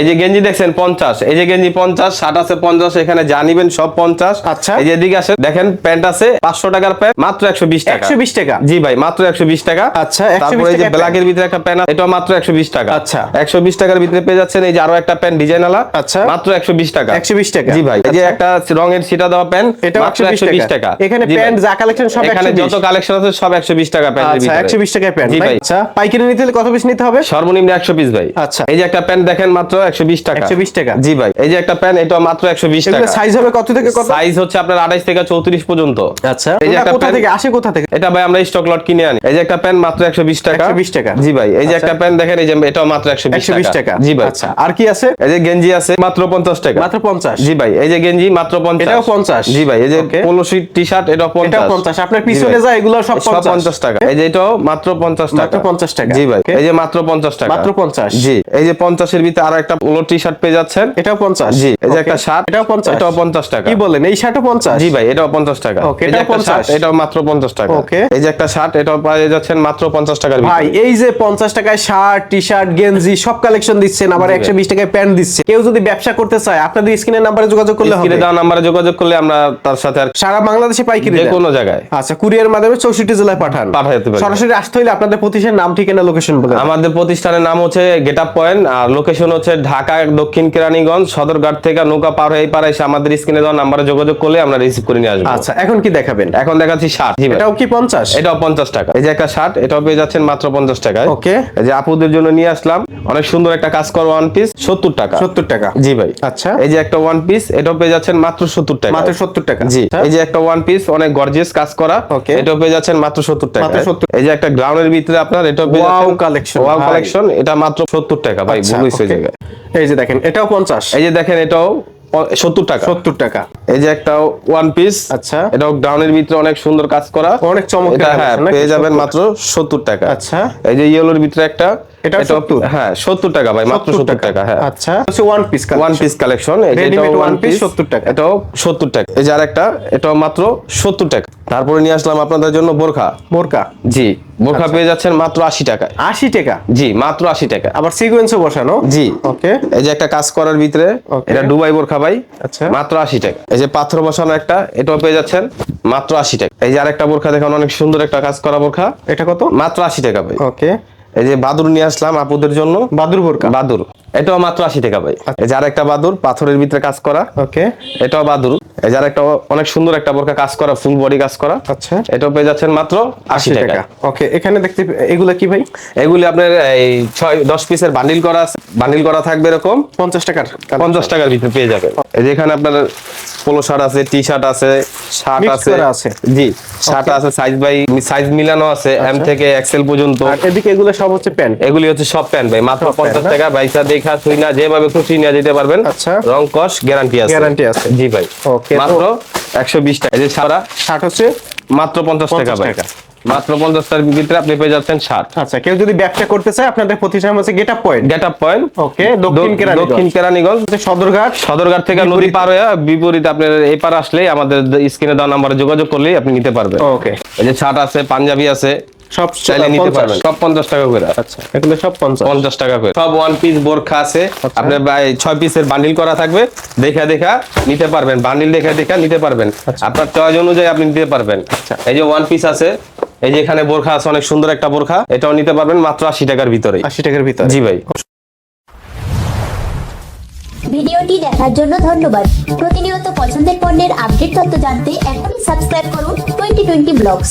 এই যে গেঞ্জি দেখছেন পঞ্চাশ এই যে গেঞ্জি পঞ্চাশ শার্ট আছে পঞ্চাশ এখানে যা নিবেন সব পঞ্চাশ আচ্ছা। এই যে এদিকে আসে দেখেন প্যান্ট আছে পাঁচশো টাকার প্যান্ট মাত্র একশো বিশ টাকা একশো বিশ টাকা জি ভাই মাত্র একশো বিশ টাকা আচ্ছা, তারপরে এই যে ব্ল্যাকের ভিতরে একটা প্যান্ট এটা মাত্র একশো বিশ টাকা আচ্ছা। একশো বিশ টাকার ভিতরে পেয়ে যাচ্ছেন এই যে আরও একটা প্যান্ট ডিজাইন আলা আচ্ছা। মাত্র একশো বিশ টাকা 120 টাকা। জি ভাই এই যে একটা রঙের সিটা দেওয়া প্যান্ট এটা মাত্র একশো বিশ টাকা এখানে প্যান্ট যা কালেকশন সব এখানে যত কালেকশন আছে সব একশো বিশ টাকা প্যান্ট আচ্ছা একশো বিশ টাকায় প্যান্ট জি ভাই আচ্ছা পাইকারি নিতে হলে কত পিস নিতে হবে সর্বনিম্ন একশো পিস ভাই আচ্ছা। এই যে একটা প্যান্ট দেখেন মাত্র একশো বিশ টাকা 120 টাকা। জি ভাই এই যে একটা প্যান্ট এটা মাত্র একশো বিশ টাকা সাইজ হবে কত থেকে কত সাইজ হচ্ছে আপনার আঠাইশ থেকে চৌত্রিশ পর্যন্ত আচ্ছা এই যে একটা কোথা থেকে আসে কোথা থেকে এটা ভাই আমরা স্টক লট কিনে আনি এই যে একটা প্যান্ট মাত্র একশো বিশ টাকা 120 টাকা। জি ভাই এই যে আচ্ছা। একটা প্যান্ট দেখেন এই যে এটাও মাত্র একশো একশো বিশ টাকা জি ভাই আচ্ছা আর কি আছে এই যে গেঞ্জি আছে মাত্র পঞ্চাশ টাকা মাত্র পঞ্চাশ জি ভাই এই যে গেঞ্জি মাত্র পঞ্চাশ এটাও 50 জি ভাই এই যে. পোলো টি শার্ট এটাও পঞ্চাশ পঞ্চাশ আপনার পিছনে ভাই। যা এগুলো সব পঞ্চাশ পঞ্চাশ টাকা এই যে এটাও মাত্র পঞ্চাশ টাকা 50 টাকা। জি ভাই এই যে মাত্র পঞ্চাশ টাকা মাত্র 50 জি এই যে পঞ্চাশের ভিতরে আরও একটা টি শার্ট পেয়ে যাচ্ছেন। এটাও পঞ্চাশ। জি এই যে একটা শার্ট এটাও পঞ্চাশ। এটাও পঞ্চাশ টাকা। কি বলেন এই শার্টও পঞ্চাশ? জি ভাই এটাও পঞ্চাশ টাকা। এই যে এটাও একটা 50 শার্ট এটাও মাত্র পঞ্চাশ টাকা। Okay. এই যে একটা শার্ট এটাও পেয়ে যাচ্ছেন মাত্র পঞ্চাশ টাকার ভাই এই যে পঞ্চাশ টাকায় শার্ট টি শার্ট গেঞ্জি সব কালেকশন দিচ্ছেন আবার একশো বিশ টাকায় প্যান্ট দিচ্ছে। কেউ যদি ব্যবসা করতে চায় আপনাদের স্ক্রিনের নাম্বারে যোগাযোগ করলে হবে। দেওয়া নাম্বারে যোগাযোগ করলে আমরা তার সাথে আর সারা বাংলাদেশে পাইকারি যে দেন? কোনো জায়গায়। আচ্ছা কুরিয়ার মাধ্যমে চৌষট্টি জেলায় পাঠান। পাঠাতে পারি। সরাসরি আসতে হলে আপনাদের প্রতিষ্ঠানের নাম ঠিকানা লোকেশন বলে আমাদের প্রতিষ্ঠানের নাম হচ্ছে গেট আপ পয়েন্ট আর লোকেশন হচ্ছে ঢাকা দক্ষিণ কেরানীগঞ্জ সদরঘাট থেকে নৌকা পার হয়ে পারে এসে আমাদের স্ক্রিনে দেওয়া নাম্বারে যোগাযোগ করলে আমরা রিসিভ করে নিয়ে আসব। আচ্ছা এখন কি দেখাবেন? এখন দেখাচ্ছি শার্ট এটাও কি পঞ্চাশ? এটাও পঞ্চাশ টাকা। এই যে একটা শার্ট এটাও পেয়ে যাচ্ছেন মাত্র পঞ্চাশ টাকায়। Okay. এই যে আপুদের জন্য নিয়ে আসলাম। অনেক সুন্দর একটা কাজ করা ওয়ান পিস সত্তর টাকা। সত্তর টাকা। জি ভাই। আচ্ছা। এই যে একটা ওয়ান পিস এটাও পেয়ে যাচ্ছেন মাত্র সত্তর টাকা। মাত্র সত্তর টাকা। জি। আচ্ছা। এই যে একটা ওয়ান পিস অনেক গর্জিয়াস কাজ করা। ওকে। এটাও পেয়ে যাচ্ছেন মাত্র সত্তর টাকা মাত্র 70 এই যে একটা গ্রাউন্ডের ভিতরে আপনার এটাও পেয়ে যাচ্ছেন collection, ওয়াও কালেকশন এটা মাত্র সত্তর টাকা ভাই। আচ্ছা, ভুল হয়েছে জায়গায়। এই যে দেখেন এটাও পঞ্চাশ। এই যে দেখেন এটাও সত্তর টাকা। সত্তর টাকা। এই যে একটা ওয়ান পিস আচ্ছা। এটাও ডাউনের ভিতরে অনেক সুন্দর কাজ করা। অনেক চমৎকার হ্যাঁ পেয়ে যাবেন মাত্র সত্তর টাকা। আচ্ছা। এই যে ইয়েলোর ভিতরে একটা 70 হ্যাঁ সত্তর টাকা ভাই মাত্র সত্তর টাকা হ্যাঁ। আচ্ছা হচ্ছে one piece one piece collection 70 টাকা। এটাও টাকা। এই যে আরেকটা এটাও মাত্র সত্তর টাকা। তারপরে নিয়ে আসলাম আপনাদের জন্য বোরখা। বোরকা জি বোরখা আচ্ছা। পেয়ে যাচ্ছেন মাত্র আশি টাকায়। আশি টাকা? জি মাত্র আশি টাকা আবার সিকোয়েন্সও বসানো? জি। ওকে এই যে একটা কাজ করার ভিতরে এটা দুবাই বোরখা ভাই আচ্ছা। মাত্র আশি টাকা। এই যে পাথর বসানো একটা এটাও পেয়ে যাচ্ছেন মাত্র আশি টাকা। এই যে আরেকটা বোরখা দেখুন অনেক সুন্দর একটা কাজ করা বোরখা। এটা কত? মাত্র আশি টাকা ভাই। ওকে এই যে বাদুর নিয়ে আসলাম আপুদের জন্য। বাদুর বোরকা। বাদুর এটাও মাত্র আশি টাকা ভাই। যার একটা আরেকটা বাদুর পাথরের ভিতরে কাজ করা। ওকে এটাও বাদুর এই যে আরেকটা অনেক সুন্দর একটা বোরখা কাজ করা ফুল বডি কাজ করা। আচ্ছা। এটাও পেয়ে যাচ্ছেন মাত্র আশি টাকা। ওকে এখানে দেখতে এগুলা কি ভাই? এগুলি আপনার এই ছয় দশ পিসের বান্ডিল করা আছে। বান্ডিল করা থাকবে এরকম। পঞ্চাশ টাকার পঞ্চাশ টাকার ভিতরে পেয়ে যাবেন এই যে এখানে আপনার পোলো শার্ট আছে টি শার্ট আছে। শার্ট আছে। জি শার্ট আছে সাইজ বাই সাইজ মিলানো আছে এম থেকে এক্সেল পর্যন্ত। আর এদিকে এগুলো সব হচ্ছে প্যান্ট এগুলি হচ্ছে সব প্যান্ট ভাই মাত্র পঞ্চাশ টাকা। বাইসা দেখা শুই না যেভাবে খুশি নিয়ে যেতে পারবেন। আচ্ছা। রং কস গ্যারান্টি আছে। Guarantee আছে। জি ভাই। তো- মাত্র একশো বিশ টাকা। যে সারা শার্ট হচ্ছে মাত্র পঞ্চাশ টাকা টাকা। মাত্র পঞ্চাশ টাকার ভিতরে আপনি পেয়ে যাচ্ছেন আচ্ছা কেউ যদি ব্যবসা করতে চায় আপনাদের প্রতিষ্ঠান হচ্ছে get up point get up point okay দক্ষিণ কেরানীগঞ্জ। দক্ষিণ কেরানীগঞ্জ। সদরঘাট। সদরঘাট থেকে নদী পার হয়ে বিপরীত আপনার এই পার আসলে আমাদের স্ক্রিনে দেওয়া নাম্বারে যোগাযোগ করলেই আপনি নিতে পারবেন। ওকে এই যে শার্ট আছে পাঞ্জাবি আছে সব চাইলে নিতে পারবেন। সব পঞ্চাশ টাকা করে। আচ্ছা এগুলো সব পঞ্চাশ। পঞ্চাশ টাকা করে। সব ওয়ান পিস বোরখা আছে। আচ্ছা। আপনার ভাই ছয় পিসের বান্ডিল করা থাকবে। দেখা দেখা নিতে পারবেন। বান্ডিল দেখা দেখা নিতে পারবেন। আচ্ছা। আপনার চয়েস অনুযায়ী আপনি নিতে পারবেন। এই যে ওয়ান পিস আছে এই যে এখানে বোরখা আছে অনেক সুন্দর একটা বোরখা। এটাও নিতে পারবেন মাত্র আশি টাকার ভিতরে। আশি টাকার ভিতরে। জি ভাই। ভিডিওটি দেখার জন্য ধন্যবাদ। প্রতিনিয়ত পছন্দের পণ্যের আপডেট তথ্য জানতে এখনই সাবস্ক্রাইব করুন টোয়েন্টি টোয়েন্টি ব্লগস